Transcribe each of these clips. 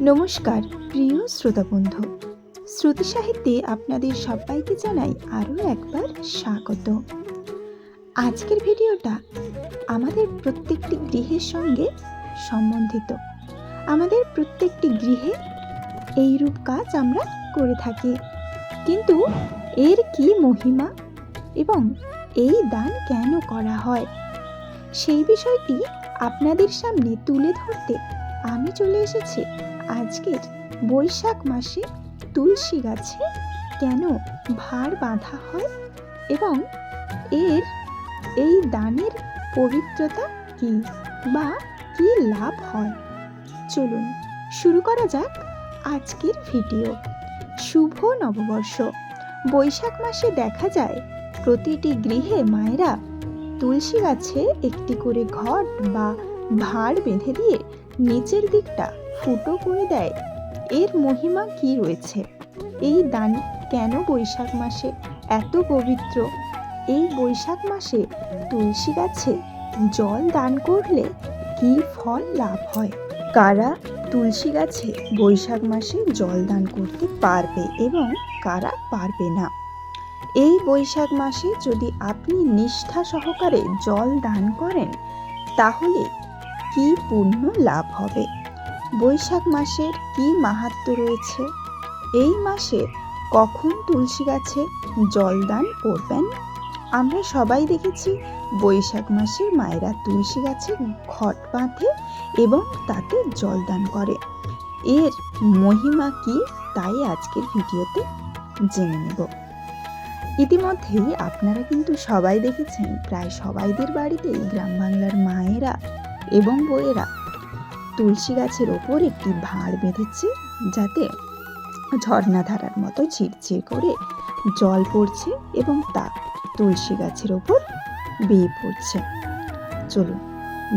নমস্কার, প্রিয় শ্রোতা বন্ধু শ্রুতি সাহিত্যে আপনাদের সবাইকে জানাই আরও একবার স্বাগত। আজকের ভিডিওটা আমাদের প্রত্যেকটি গৃহের সঙ্গে সম্বন্ধিত। আমাদের প্রত্যেকটি গৃহে এইরূপ কাজ আমরা করে থাকি। কিন্তু এর কি মহিমা এবং এই দান কেন করা হয়? সেই বিষয়টি আপনাদের সামনে তুলে ধরতে আমি চলে এসেছি আজকের বৈশাখ মাসে তুলসী গাছে কেন ভার বাঁধা হয় এবং এর এই দানের পবিত্রতা কি বা কি লাভ হয়? চলুন শুরু করা যাক আজকের ভিডিও। শুভ নববর্ষ। বৈশাখ মাসে দেখা যায় প্রতিটি গৃহে মায়েরা তুলসী গাছে একটি করে ঘট বা ভাড় বেঁধে দিয়ে নিচের দিকটা ফুটো করে দেয়। এর মহিমা কি রয়েছে? এই দান কেন বৈশাখ মাসে এত পবিত্র? এই বৈশাখ মাসে তুলসী গাছে জল দান করলে কি ফল লাভ হয়? কারা তুলসী গাছে বৈশাখ মাসে জল দান করতে পারবে এবং কারা পারবে না? এই বৈশাখ মাসে যদি আপনি নিষ্ঠা সহকারে জল দান করেন, তাহলে কি পুণ্য লাভ হবে? বৈশাখ মাসের কি মাহাত্ম রয়েছে? এই মাসে কখন তুলসী গাছে জল দান করবেন? আমরা সবাই দেখেছি বৈশাখ মাসে মায়েরা তুলসী গাছে ঘট বাঁধে এবং তাতে জল দান করে। এর মহিমা কি তাই আজকের ভিডিওতে জেনে নেব। ইতিমধ্যেই আপনারা কিন্তু সবাই দেখেছেন, প্রায় সবাইদের বাড়িতেই গ্রাম বাংলার মায়েরা এবং বইয়েরা। তুলসী গাছের ওপর একটি ভাঁড় বেঁধেছে যাতে ঝর্ণাধারার মতো ঝিরঝির করে জল পড়ছে এবং তা তুলসী গাছের ওপর বেয়ে পড়ছে। চলুন,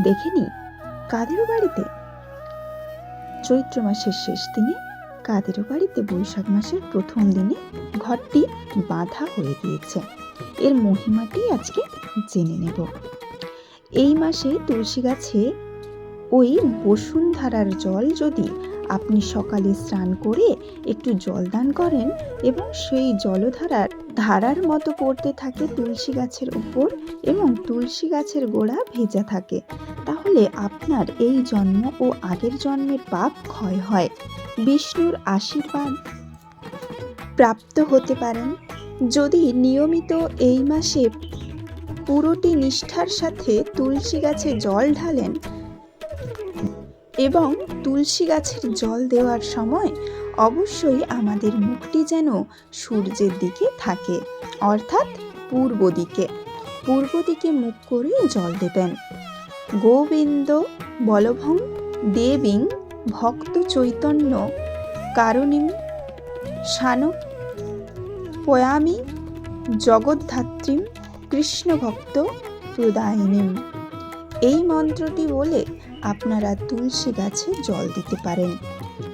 দেখে নিই কাদেরও বাড়িতে। চৈত্র মাসের শেষ দিনে কাদেরও বাড়িতে বৈশাখ মাসের প্রথম দিনে ঘরটি বাঁধা হয়ে গিয়েছে। এর মহিমাটি আজকে জেনে নেব। এই মাসে তুলসী গাছে ওই বসুন্ধারার জল যদি আপনি সকালে স্নান করে একটু জল দান করেন এবং সেই জলধারার ধারার মতো পড়তে থাকে তুলসী গাছের উপর এবং তুলসী গাছের গোড়া ভেজা থাকে, তাহলে আপনার এই জন্ম ও আগের জন্মের পাপ ক্ষয় হয়। বিষ্ণুর আশীর্বাদ প্রাপ্ত হতে পারেন। যদি নিয়মিত এই মাসে পুরোটি নিষ্ঠার সাথে তুলসী গাছে জল ঢালেন এবং তুলসী গাছের জল দেওয়ার সময় অবশ্যই আমাদের মুখটি যেন সূর্যের দিকে থাকে, অর্থাৎ পূর্ব দিকে। পূর্ব দিকে মুখ করে জল দেবেন। গোবিন্দ বলভং দেবীং ভক্ত চৈতন্য কারণিম শানক পয়ামি জগদ্ধাত্রীম কৃষ্ণ ভক্ত প্রদায়িনীম। এই মন্ত্রটি বলে আপনারা তুলসী গাছে জল দিতে পারেন।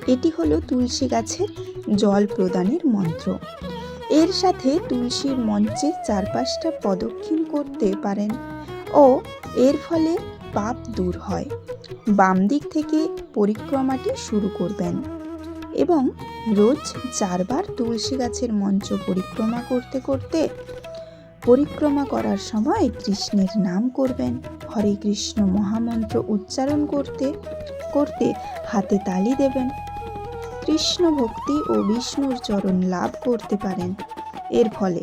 এটি হলো তুলসী গাছের জল প্রদানের মন্ত্র। এর সাথে তুলসীর মঞ্চের চারপাশটা প্রদক্ষিণ করতে পারেন ও এর ফলে পাপ দূর হয়। বাম দিক থেকে পরিক্রমাটি শুরু করবেন এবং রোজ চারবার তুলসী গাছের মঞ্চ পরিক্রমা করতে করতে পরিক্রমা করার সময় কৃষ্ণের নাম করবেন। হরে কৃষ্ণ মহামন্ত্র উচ্চারণ করতে করতে হাতে তালি দেবেন। কৃষ্ণ ভক্তি ও বিষ্ণুর চরণ লাভ করতে পারেন। এর ফলে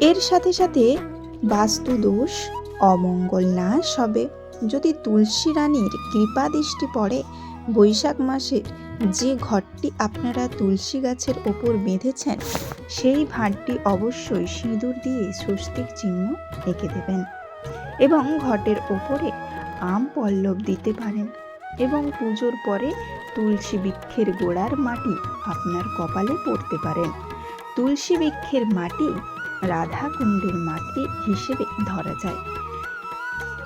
এর সাথে সাথে বাস্তু দোষ অমঙ্গল নাশ হবে। যদি তুলসী রানীর কৃপা দৃষ্টি পড়ে, বৈশাখ মাসের যে ঘরটি আপনারা তুলসী গাছের ওপর বেঁধেছেন, সেই ভাঁড়টি অবশ্যই সিঁদুর দিয়ে স্বস্তিক চিহ্ন এঁকে দেবেন এবং ঘটের ওপরে আম পল্লব দিতে পারেন এবং পুজোর পরে তুলসী বৃক্ষের গোড়ার মাটি আপনার কপালে পড়তে পারেন। তুলসী বৃক্ষের মাটি রাধা কুণ্ডের মাটি হিসেবে ধরা যায়।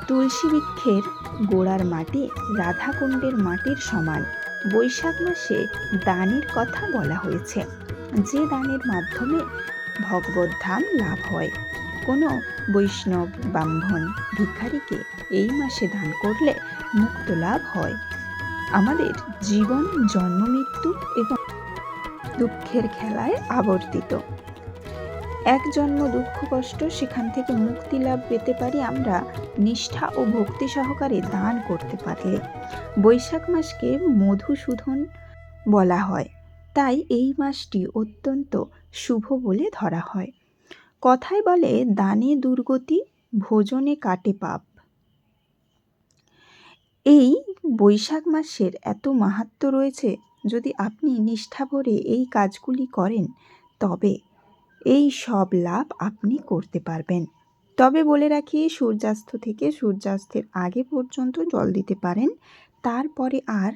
তুলসী বৃক্ষের গোড়ার মাটি রাধাকুণ্ডের মাটির সমান। বৈশাখ মাসে দানের কথা বলা হয়েছে। যে দানের মাধ্যমে ভগবত ধাম লাভ হয়। কোনো বৈষ্ণব, ব্রাহ্মণ ভিক্ষারীকে এই মাসে দান করলে মুক্ত লাভ হয়। আমাদের জীবন, জন্ম, মৃত্যু এবং দুঃখের খেলায় আবর্তিত। এক জন্ম দুঃখ কষ্ট সেখান থেকে মুক্তি লাভ পেতে পারি আমরা, নিষ্ঠা ও ভক্তি সহকারে দান করতে পারলে। বৈশাখ মাসকে মধুসূদন বলা হয়। তাই এই মাসটি অত্যন্ত শুভ বলে ধরা হয়। কথায় বলে, দানে দুর্গতি, ভোজনে কাটে পাপ। এই বৈশাখ মাসের এত মাহাত্ম্য রয়েছে, যদি আপনি নিষ্ঠা ভরে এই কাজগুলি করেন, তবে এই সব লাভ আপনি করতে পারবেন। তবে বলে রাখি, সূর্যাস্ত থেকে সূর্যাস্তের আগে পর্যন্ত জল দিতে পারেন, তারপরে আর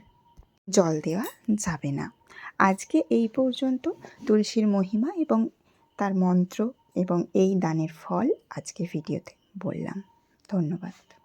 জল দেওয়া যাবে না। আজকে এই পর্যন্ত। তুলসীর মহিমা এবং তার মন্ত্র এবং এই দানের ফল আজকে ভিডিওতে বললাম। ধন্যবাদ।